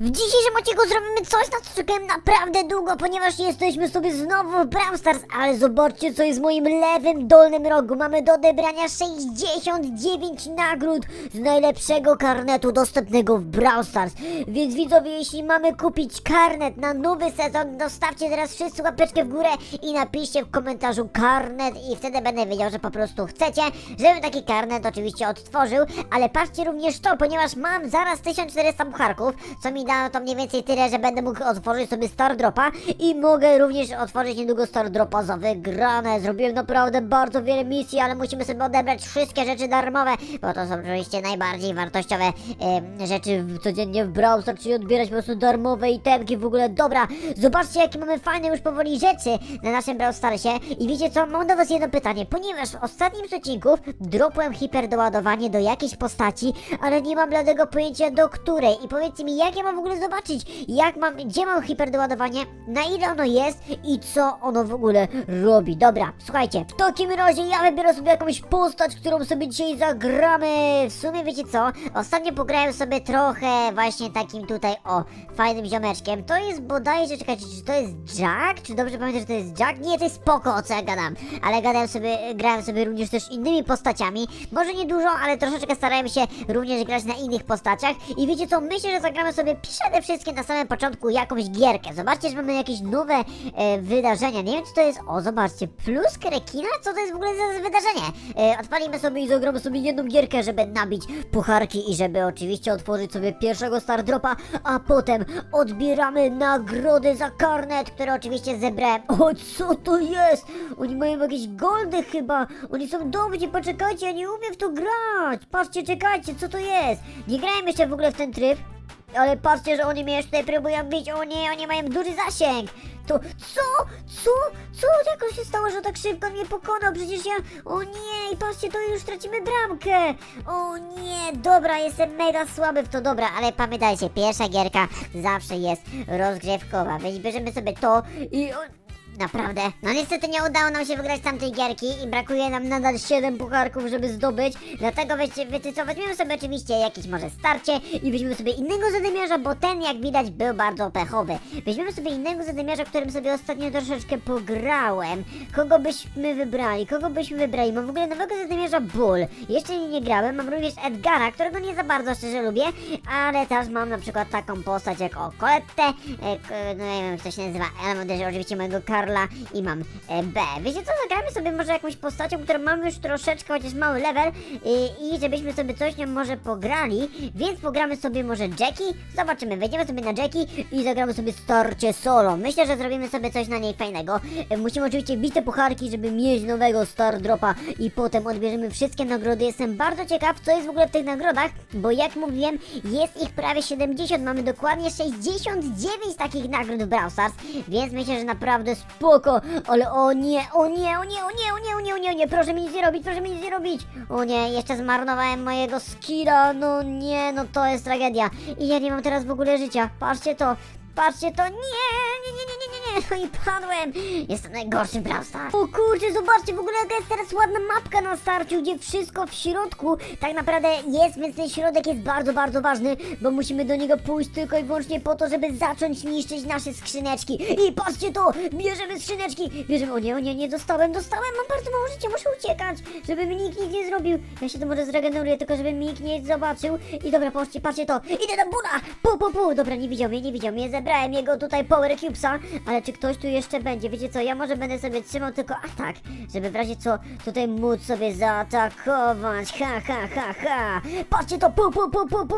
W dzisiejszym odcinku zrobimy coś, na co czekałem naprawdę długo, ponieważ jesteśmy sobie znowu w Brawl Stars, ale zobaczcie co jest w moim lewym dolnym rogu. Mamy do odebrania 69 nagród z najlepszego karnetu dostępnego w Brawl Stars. Więc widzowie, jeśli mamy kupić karnet na nowy sezon, dostawcie teraz wszyscy łapeczkę w górę i napiszcie w komentarzu karnet i wtedy będę wiedział, że po prostu chcecie, żebym taki karnet oczywiście odtworzył, ale patrzcie również to, ponieważ mam zaraz 1400 pucharków, co mi da to mniej więcej tyle, że będę mógł otworzyć sobie Star Dropa i mogę również otworzyć niedługo Star Dropa za wygrane. Zrobiłem naprawdę bardzo wiele misji, ale musimy sobie odebrać wszystkie rzeczy darmowe, bo to są oczywiście najbardziej wartościowe rzeczy codziennie w Brawl Stars, czyli odbierać po prostu darmowe itemki w ogóle. Dobra, zobaczcie jakie mamy fajne już powoli rzeczy na naszym Brawl Starsie i wiecie co, mam do was jedno pytanie, ponieważ w ostatnim z odcinków dropłem hiperdoładowanie do jakiejś postaci, ale nie mam bladego pojęcia do której i powiedzcie mi jak ja mam w ogóle zobaczyć, jak mam, gdzie mam hiperdoładowanie, na ile ono jest i co ono w ogóle robi. Dobra, słuchajcie, w takim razie ja wybiorę sobie jakąś postać, którą sobie dzisiaj zagramy. W sumie wiecie co, ostatnio pograłem sobie trochę właśnie takim tutaj, o, fajnym ziomeczkiem. To jest bodajże, czekajcie, czy to jest Jack? Czy dobrze pamiętam, że to jest Jack? Nie, to jest spoko, co ja gadam. Ale gadałem sobie, grałem sobie również też innymi postaciami. Może nie dużo, ale troszeczkę starałem się również grać na innych postaciach. I wiecie co, myślę, że zagramy sobie przede wszystkim na samym początku jakąś gierkę. Zobaczcie, że mamy jakieś nowe e, wydarzenia. Nie wiem, co to jest. O, zobaczcie, plus rekina? Co to jest w ogóle za wydarzenie? E, odpalimy sobie i zagramy sobie jedną gierkę, żeby nabić pucharki i żeby oczywiście otworzyć sobie pierwszego Star Dropa, a potem odbieramy nagrody za karnet, które oczywiście zebrałem. O, co to jest? Oni mają jakieś goldy chyba. Oni są dobrzy, poczekajcie, ja nie umiem w to grać. Patrzcie, czekajcie, co to jest? Nie grałem jeszcze w ogóle w ten tryb. Ale patrzcie, że oni mnie jeszcze tutaj próbują bić. O nie, oni mają duży zasięg. To co? Co? Co? Jak się stało, że tak szybko mnie pokonał? Przecież ja... O nie, i patrzcie, to już tracimy bramkę. O nie, dobra, jestem mega słaby w to, dobra, ale pamiętajcie, pierwsza gierka zawsze jest rozgrzewkowa. Weź, bierzemy sobie to i... O... Naprawdę. No niestety nie udało nam się wygrać tamtej gierki i brakuje nam nadal 7 pucharków, żeby zdobyć. Dlatego wiecie, wiecie co, weźmiemy sobie oczywiście jakieś może starcie i weźmiemy sobie innego zadymiarza, bo ten jak widać był bardzo pechowy. Weźmiemy sobie innego zadymiarza, którym sobie ostatnio troszeczkę pograłem. Kogo byśmy wybrali? Kogo byśmy wybrali? Mam w ogóle nowego zadymiarza Bull. Jeszcze nie, nie grałem. Mam również Edgara, którego nie za bardzo szczerze lubię, ale też mam na przykład taką postać jak o e, no nie wiem jak to się nazywa, ale mam też oczywiście mojego Karla i mam e, B. Wiecie co, zagramy sobie może jakąś postacią, którą mam już troszeczkę, chociaż mały level i, i żebyśmy sobie coś nią może pograli, więc pogramy sobie może Jackie, zobaczymy, wejdziemy sobie na Jackie i zagramy sobie starcie solo. Myślę, że zrobimy sobie coś na niej fajnego. E, Musimy oczywiście bić te pucharki, żeby mieć nowego Star Dropa i potem odbierzemy wszystkie nagrody. Jestem bardzo ciekaw, co jest w ogóle w tych nagrodach, bo jak mówiłem, jest ich prawie 70, mamy dokładnie 69 takich nagród w Brawl Stars, więc myślę, że naprawdę spoko, ale o nie, o nie, o nie, o nie, o nie, o nie, o nie, o nie, proszę mi nic nie robić, proszę mi nic nie robić. O nie, jeszcze zmarnowałem mojego skilla, no nie, no to jest tragedia. I ja nie mam teraz w ogóle życia, patrzcie to, patrzcie to, nie, nie, nie, nie, nie, nie, nie, no i padłem. Jestem najgorszy w. O kurczę, zobaczcie, w ogóle jaka jest teraz ładna mapka na starciu, gdzie wszystko w środku tak naprawdę jest, więc ten środek jest bardzo, bardzo ważny, bo musimy do niego pójść tylko i wyłącznie po to, żeby zacząć niszczyć nasze skrzyneczki. I patrzcie to, bierzemy skrzyneczki, bierzemy, o nie, o nie, nie dostałem, dostałem, mam bardzo mało życia, muszę uciekać, żeby mi nikt nic nie zrobił. Ja się to może zregeneruję, tylko żeby mi nikt nie zobaczył. I dobra, patrzcie, patrzcie to, idę na buna, pu, pu, pu, dobra, nie widział mnie, nie widział mnie, zebrałem jego tutaj Power Cubesa, ale czy ktoś tu jeszcze będzie, wiecie co, ja może będę sobie trzymał tylko atak, żeby w razie co tutaj móc sobie zaatakować, ha, ha, ha, ha. Patrzcie to, pu, pu, pu, pu, pu,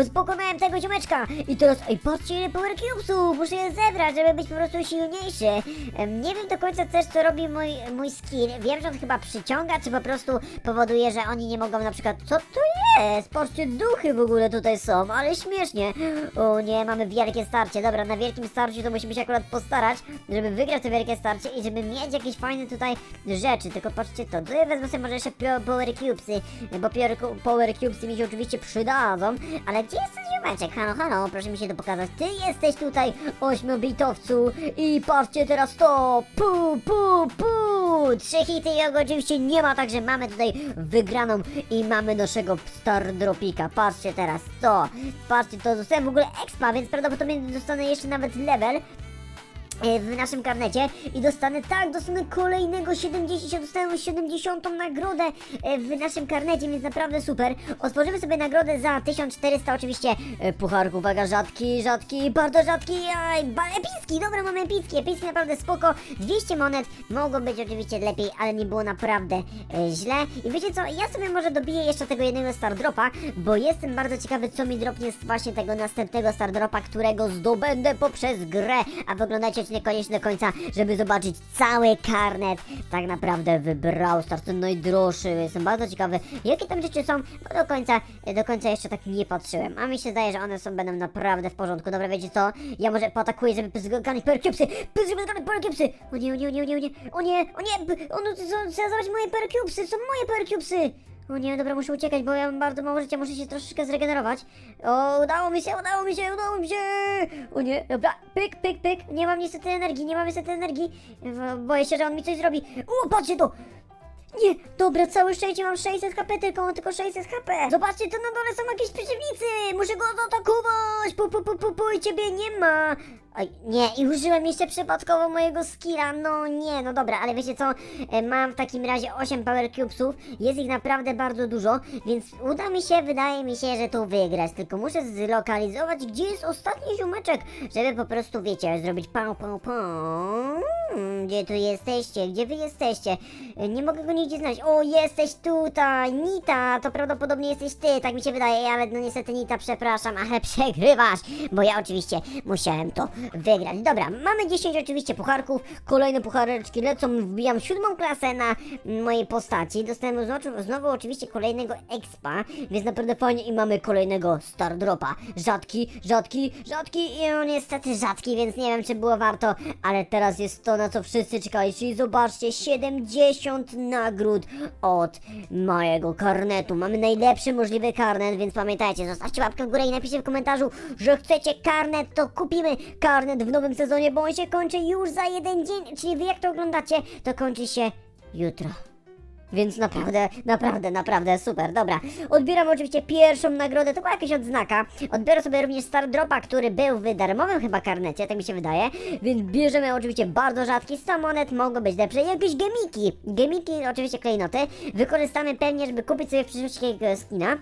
uspokonałem tego ziomeczka. I teraz, ej, patrzcie ile Power Cubesów, muszę je zebrać, żeby być po prostu silniejszy. Nie wiem do końca też, co robi mój, mój skill, wiem, że on chyba przyciąga, czy po prostu powoduje, że oni nie mogą na przykład, co to jest? Patrzcie, duchy w ogóle tutaj są, ale śmiesznie. O nie, mamy wielkie starcie, dobra, na wielkim starciu to musimy się akurat postarać, żeby wygrać to wielkie starcie i żeby mieć jakieś fajne tutaj rzeczy, tylko patrzcie to, ja wezmę sobie może jeszcze Power Cubesy, bo Power, Cubesy mi się oczywiście przydadzą, ale gdzie jest ten ziomeczek? Halo, halo, proszę mi się to pokazać, ty jesteś tutaj, ośmiobitowcu. I patrzcie teraz to, pu, pu, pu, trzy hity jego oczywiście nie ma, także mamy tutaj wygraną i mamy naszego Stardropika. Patrzcie teraz to, patrzcie to, dostałem w ogóle expa, więc prawdopodobnie dostanę jeszcze nawet level. e, w naszym karnecie i dostanę, tak, dostanę kolejnego 70, dostałem 70 nagrodę e, w naszym karnecie, więc naprawdę super. Otworzymy sobie nagrodę za 1400 oczywiście e, pucharków, uwaga, rzadki, rzadki, bardzo rzadki, aj, epicki, dobra, mamy epicki, epicki naprawdę spoko, 200 monet, mogło być oczywiście lepiej, ale nie było naprawdę e, źle. I wiecie co, ja sobie może dobiję jeszcze tego jednego Stardropa, bo jestem bardzo ciekawy, co mi dropnie z właśnie tego następnego Stardropa, którego zdobędę poprzez grę, a wyglądajcie odcinek koniecznie do końca, żeby zobaczyć cały karnet, tak naprawdę w Brawl Stars, ten najdroższy, jestem bardzo ciekawy, jakie tam rzeczy są, bo do końca, do końca jeszcze tak nie patrzyłem, a mi się zdaje, że one są, będą naprawdę w porządku, dobra, wiecie co, ja może poatakuję, żeby zgarnąć percupsy, żeby zgarnąć percupsy, o nie, o nie, o nie, o nie, o nie, o nie, o nie, b- on chce zabrać moje percupsy, są moje percupsy, o nie, dobra, muszę uciekać, bo ja mam bardzo mało życia, muszę się troszeczkę zregenerować. O, udało mi się, udało mi się, udało mi się! O nie, dobra, pyk, pyk, pyk. Nie mam niestety energii, nie mam niestety energii. Boję się, że on mi coś zrobi. O, patrzcie to! Nie, dobra, całe szczęście mam 600 HP, tylko mam tylko 600 HP. Zobaczcie, to na dole są jakieś przeciwnicy. Muszę go zaatakować. Pu, pu, pu, pu, pu, i ciebie nie ma. Oj, nie, i użyłem jeszcze przypadkowo mojego skilla, no nie, no dobra, ale wiecie co, e, mam w takim razie 8 power cubesów, jest ich naprawdę bardzo dużo, więc uda mi się, wydaje mi się, że tu wygrać, tylko muszę zlokalizować, gdzie jest ostatni ziomeczek, żeby po prostu, wiecie, zrobić pał, pał, pał, gdzie tu jesteście, gdzie wy jesteście, E, nie mogę go nigdzie znaleźć, o, jesteś tutaj, Nita, to prawdopodobnie jesteś ty, tak mi się wydaje, ale no niestety Nita, przepraszam, ale przegrywasz, bo ja oczywiście musiałem to wygrać. Dobra, mamy 10 oczywiście pucharków, kolejne puchareczki lecą, wbijam siódmą klasę na mojej postaci, dostałem znowu, znowu oczywiście kolejnego expa, więc naprawdę fajnie i mamy kolejnego Stardropa. Rzadki, rzadki, rzadki i on niestety rzadki, więc nie wiem czy było warto, ale teraz jest to na co wszyscy czekali, czyli zobaczcie, 70 nagród od mojego karnetu. Mamy najlepszy możliwy karnet, więc pamiętajcie, zostawcie łapkę w górę i napiszcie w komentarzu, że chcecie karnet, to kupimy karnet w nowym sezonie, bo on się kończy już za jeden dzień, czyli wy jak to oglądacie, to kończy się jutro. Więc naprawdę, naprawdę, naprawdę super, dobra. Odbieram oczywiście pierwszą nagrodę, to była jakaś odznaka. Odbiorę sobie również Star Dropa, który był w darmowym chyba karnecie, tak mi się wydaje. Więc bierzemy oczywiście bardzo rzadki 100 monet, mogą być lepsze. Jakieś gemiki. Gemiki, oczywiście klejnoty. Wykorzystamy pewnie, żeby kupić sobie w przyszłości skina.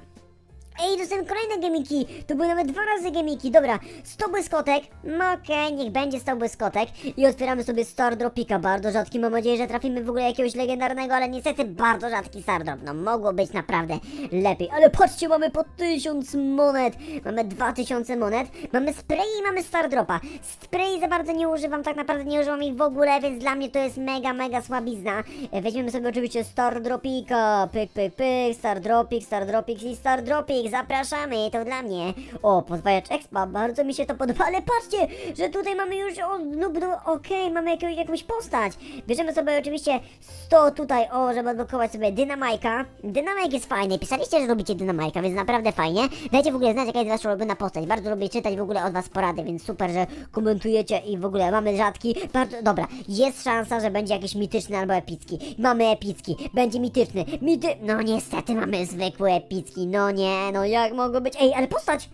Ej, dostałem kolejne gemiki! To były nawet dwa razy gemiki, dobra. 100 błyskotek, no okej, niech będzie 100 błyskotek. I otwieramy sobie Stardropika, bardzo rzadki. Mam nadzieję, że trafimy w ogóle jakiegoś legendarnego, ale niestety bardzo rzadki Stardrop. No mogło być naprawdę lepiej. Ale patrzcie, mamy po 1000 monet. Mamy 2000 monet. Mamy spray i mamy Stardropa. Spray za bardzo nie używam, tak naprawdę nie używam ich w ogóle, więc dla mnie to jest mega, mega słabizna. E, Weźmiemy sobie oczywiście Stardropika. Pyk, pyk, pyk, Stardropik, Stardropik i Stardropik. Zapraszamy, to dla mnie. O, podwajacz expa, bardzo mi się to podoba, ale patrzcie, że tutaj mamy już, o, lub, no, okej, mamy jakąś, jakąś postać. Bierzemy sobie oczywiście 100 tutaj, o, żeby odblokować sobie Dynamajka. Dynamajk jest fajny, pisaliście, że lubicie Dynamajka, więc naprawdę fajnie. Dajcie w ogóle znać, jaka jest wasza ulubiona postać. Bardzo lubię czytać w ogóle od was porady, więc super, że komentujecie i w ogóle mamy rzadki. Bardzo, dobra, jest szansa, że będzie jakiś mityczny albo epicki. Mamy epicki, będzie mityczny, mity... No niestety mamy zwykły epicki, no nie, no jak mogło być? Ej, ale postać!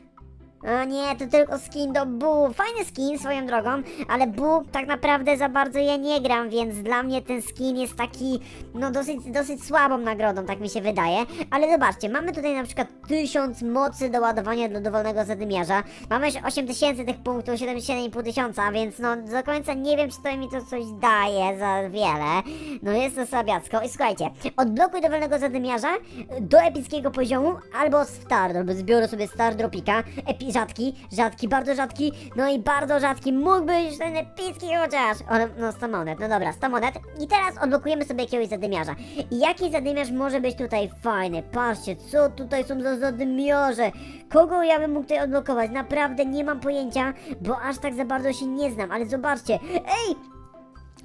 O nie, to tylko skin do Boo. Fajny skin swoją drogą, ale Boo tak naprawdę za bardzo ja nie gram, więc dla mnie ten skin jest taki, no dosyć, dosyć słabą nagrodą, tak mi się wydaje. Ale zobaczcie, mamy tutaj na przykład 1000 mocy do ładowania do dowolnego zadymiarza. Mamy już 8000 tych punktów, 77,5 tysiąca, więc no do końca nie wiem, czy to mi to coś daje za wiele. No jest to słabiacko. I słuchajcie, odblokuj dowolnego zadymiarza do epickiego poziomu albo Stardrop. Zbiorę sobie Stardropika. Epi rzadki, rzadki, bardzo rzadki, no i bardzo rzadki. Mógłby być ten epicki chociaż. Ale, no 100 monet, no dobra, 100 monet. I teraz odblokujemy sobie jakiegoś zadymiarza. I jaki zadymiarz może być tutaj fajny? Patrzcie, co tutaj są za zadymiarze. Kogo ja bym mógł tutaj odblokować? Naprawdę nie mam pojęcia, bo aż tak za bardzo się nie znam, ale zobaczcie. Ej,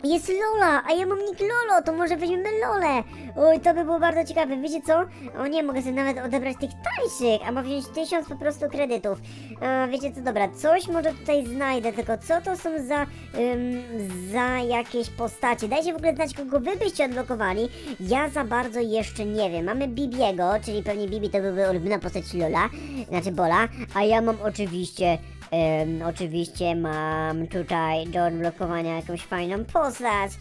Jest Lola, a ja mam nick Lolo, to może weźmiemy Lolę. Oj, to by było bardzo ciekawe. Wiecie co? O nie, mogę sobie nawet odebrać tych tańszych, albo wziąć tysiąc po prostu kredytów. A, wiecie co, dobra, coś może tutaj znajdę, tylko co to są za, ym, za jakieś postacie? Dajcie w ogóle znać, kogo wy byście odblokowali. Ja za bardzo jeszcze nie wiem. Mamy Bibiego, czyli pewnie Bibi to byłby ulubiona postać Lola, znaczy Bola, a ja mam oczywiście Oczywiście mam tutaj do odblokowania jakąś fajną postać.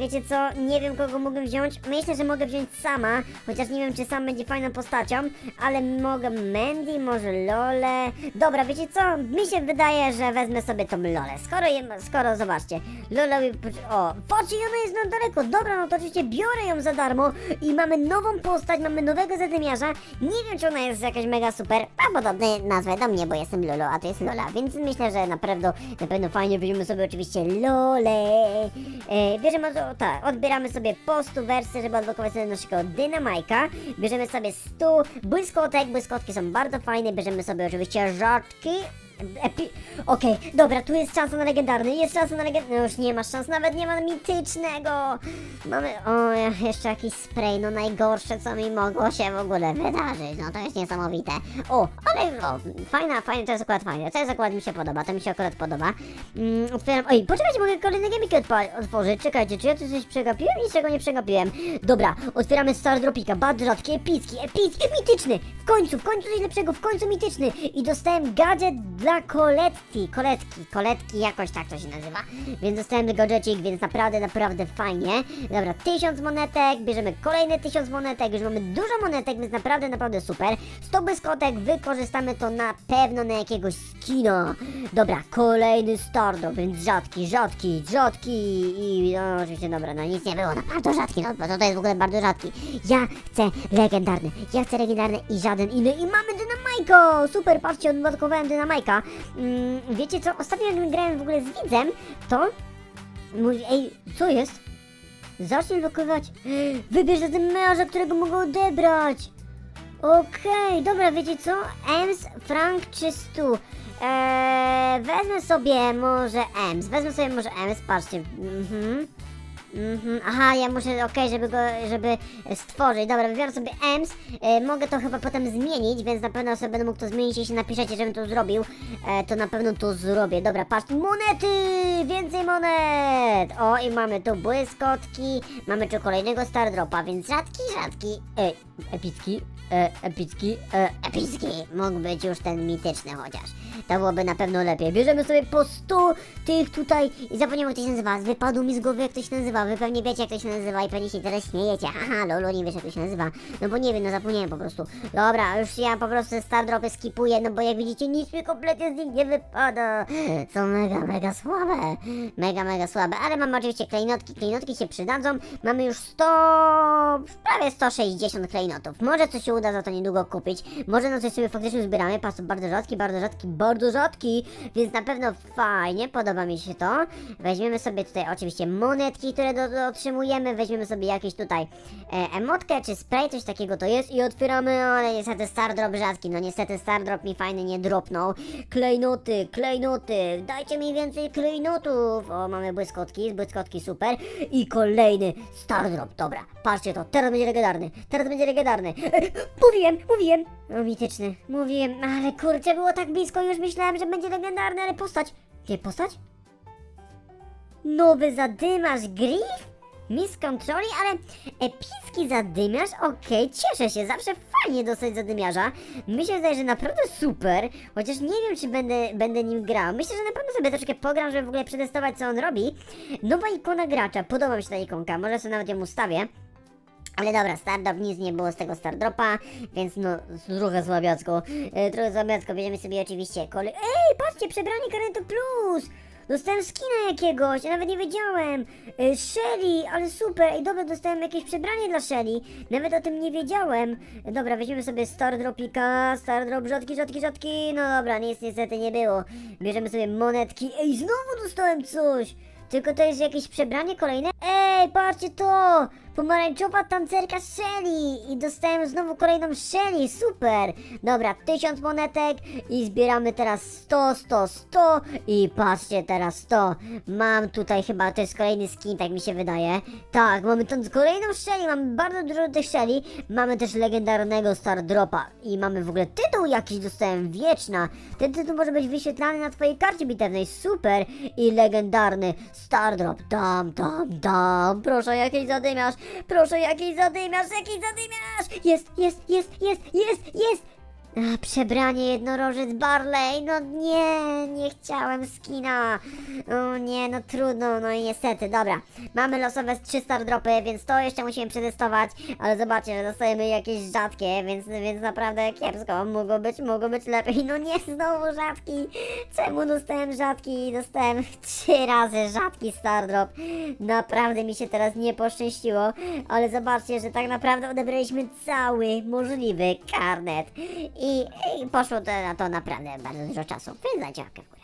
Wiecie co? Nie wiem kogo mogę wziąć. Myślę, że mogę wziąć sama, chociaż nie wiem czy sam będzie fajną postacią, ale mogę Mandy, może Lole. Dobra, wiecie co? Mi się wydaje, że wezmę sobie tą Lolę. Skoro, je, skoro zobaczcie, Lola... O, patrzcie, ona jest na daleko. Dobra, no to oczywiście biorę ją za darmo i mamy nową postać, mamy nowego zadymiarza. Nie wiem, czy ona jest jakaś mega super. Ma podobne nazwę do mnie, bo jestem Lolo, a to jest Lola, więc myślę, że na pewno, na pewno fajnie weźmiemy sobie oczywiście Lolę. E, bierzemy, tak, odbieramy sobie po 100 wersy, żeby odblokować sobie naszego dynamajka. Bierzemy sobie 100 błyskotek, błyskotki są bardzo fajne, bierzemy sobie oczywiście rzadki. Epi... Okej, dobra, tu jest szansa na legendarny, jest szansa na legendarny, no już nie ma szans, nawet nie ma mitycznego. Mamy, o, jeszcze jakiś spray, no najgorsze, co mi mogło się w ogóle wydarzyć, no to jest niesamowite. O, ale o, fajna, fajna, to jest akurat fajne, to jest akurat mi się podoba, to mi się akurat podoba. Mm, otwieram, oj, poczekajcie, mogę kolejne gemiki odpa- otworzyć, czekajcie, czy ja tu coś przegapiłem? Niczego nie przegapiłem. Dobra, otwieramy Star Dropika, bardzo rzadki, epicki, epicki, mityczny, w końcu, w końcu coś lepszego, w końcu mityczny i dostałem gadżet dla koletki, koletki, koletki, jakoś tak to się nazywa, więc dostałem gadżecik, więc naprawdę, naprawdę fajnie. Dobra, tysiąc monetek, bierzemy kolejne tysiąc monetek, już mamy dużo monetek, więc naprawdę, naprawdę super. 100 błyskotek, wykorzystamy to na pewno na jakiegoś skina. Dobra, kolejny stardrop, więc rzadki, rzadki, rzadki i no oczywiście, dobra, no nic nie było, no bardzo rzadki, no to, to jest w ogóle bardzo rzadki. Ja chcę legendarny, ja chcę legendarny i żaden inny i mamy dynamajko! Super, patrzcie, odblokowałem dynamajka. Mm, wiecie co, ostatnio jak grałem w ogóle z widzem, to mówi, ej, co jest? Zacznij blokować. Wybierz zadymiarza, którego mogę odebrać. Okej, dobra, wiecie co? Ems, Frank czy Stu? Eee, wezmę sobie może Ems, wezmę sobie może Ems, patrzcie. Mhm. Mhm, aha, ja muszę, okej, żeby go, żeby stworzyć. Dobra, wybieram sobie EMS. E, mogę to chyba potem zmienić, więc na pewno sobie będę mógł to zmienić. Jeśli napiszecie, żebym to zrobił, e, to na pewno to zrobię. Dobra, patrz, monety! Więcej monet! O, i mamy tu błyskotki, mamy tu kolejnego Stardropa, więc rzadki, rzadki, e, epicki, e, epicki, e, epicki. Mógł być już ten mityczny chociaż. To byłoby na pewno lepiej. Bierzemy sobie po 100 tych tutaj i zapomniałem jak to się nazywa. Wypadł mi z głowy jak to się nazywa. Wy pewnie wiecie jak to się nazywa i pewnie się teraz śmiejecie. Haha, lolo, nie wiesz jak to się nazywa. No bo nie wiem, no zapomniałem po prostu. Dobra, już ja po prostu Star Dropy skipuję, no bo jak widzicie nic mi kompletnie z nich nie wypada. Są mega, mega słabe. Mega, mega słabe. Ale mamy oczywiście klejnotki. Klejnotki się przydadzą. Mamy już 100... prawie 160 klejnotów. Może coś się uda za to niedługo kupić. Może na coś sobie faktycznie zbieramy. Pas bardzo rzadki, bardzo rzadki, bardzo rzadki. Więc na pewno fajnie, podoba mi się to. Weźmiemy sobie tutaj oczywiście monetki, które do, do, otrzymujemy. Weźmiemy sobie jakieś tutaj e, emotkę czy spray, coś takiego to jest i otwieramy, ale niestety Star Drop rzadki. No niestety Star Drop mi fajny nie dropnął. Klejnoty, klejnoty, dajcie mi więcej klejnotów. O, mamy błyskotki, błyskotki super. I kolejny Star Drop, dobra. Patrzcie to, teraz będzie legendarny, teraz będzie legendarny. Mówiłem, mówiłem. O, mityczny, mówiłem, ale kurczę, było tak blisko, już myślałem, że będzie legendarny, ale postać. Nie, postać? Nowy zadymiarz Griff? Miss Controli, ale epicki zadymiarz? Okej, cieszę się, zawsze fajnie dostać zadymiarza. Wydaje, że naprawdę super, chociaż nie wiem, czy będę, będę nim grał. Myślę, że na pewno sobie troszkę pogram, żeby w ogóle przetestować, co on robi. Nowa ikona gracza, podoba mi się ta ikonka, może sobie nawet ją ustawię. Ale dobra, Stardrop, nic nie było z tego Stardropa, więc no, trochę słabiacko, e, trochę słabiacko, bierzemy sobie oczywiście kolej... Ej, patrzcie, przebranie Kareto Plus! Dostałem skina jakiegoś, ja nawet nie wiedziałem. E, Shelly, ale super. Ej, dobra, dostałem jakieś przebranie dla Shelly. Nawet o tym nie wiedziałem. E, Dobra, weźmiemy sobie Star Dropika, Star Drop, rzadki, rzadki, rzadki. No dobra, nic niestety nie było. Bierzemy sobie monetki. Ej, znowu dostałem coś. Tylko to jest jakieś przebranie kolejne? Ej, patrzcie to! pomarańczowa tancerka Shelly i dostałem znowu kolejną Shelly, super. Dobra, 1000 monetek i zbieramy teraz 100, 100, 100 i patrzcie teraz 100. Mam tutaj chyba, to jest kolejny skin, tak mi się wydaje. Tak, mamy tą kolejną Shelly, mamy bardzo dużo tych Shelly. Mamy też legendarnego Star Dropa i mamy w ogóle tytuł jakiś dostałem, wieczna. Ten tytuł może być wyświetlany na twojej karcie bitewnej, super. I legendarny Star Drop, dam, dam, dam. Proszę, jakiś zadymiarz, proszę, jakiś zadymiarz, jakiś zadymiarz. Jest, jest, jest, jest, jest, jest. Przebranie jednorożec Barley, no nie, nie chciałem skina. O nie, no trudno, no i niestety, dobra. Mamy losowe 3 star dropy, więc to jeszcze musimy przetestować, ale zobaczcie, że dostajemy jakieś rzadkie, więc, więc naprawdę kiepsko. Mogło być, mogło być lepiej. No nie, znowu rzadki. Czemu dostałem rzadki? Dostałem trzy razy rzadki star drop. Naprawdę mi się teraz nie poszczęściło, ale zobaczcie, że tak naprawdę odebraliśmy cały możliwy karnet. I, i poszło to na to naprawdę bardzo dużo czasu, więc dajcie w górę.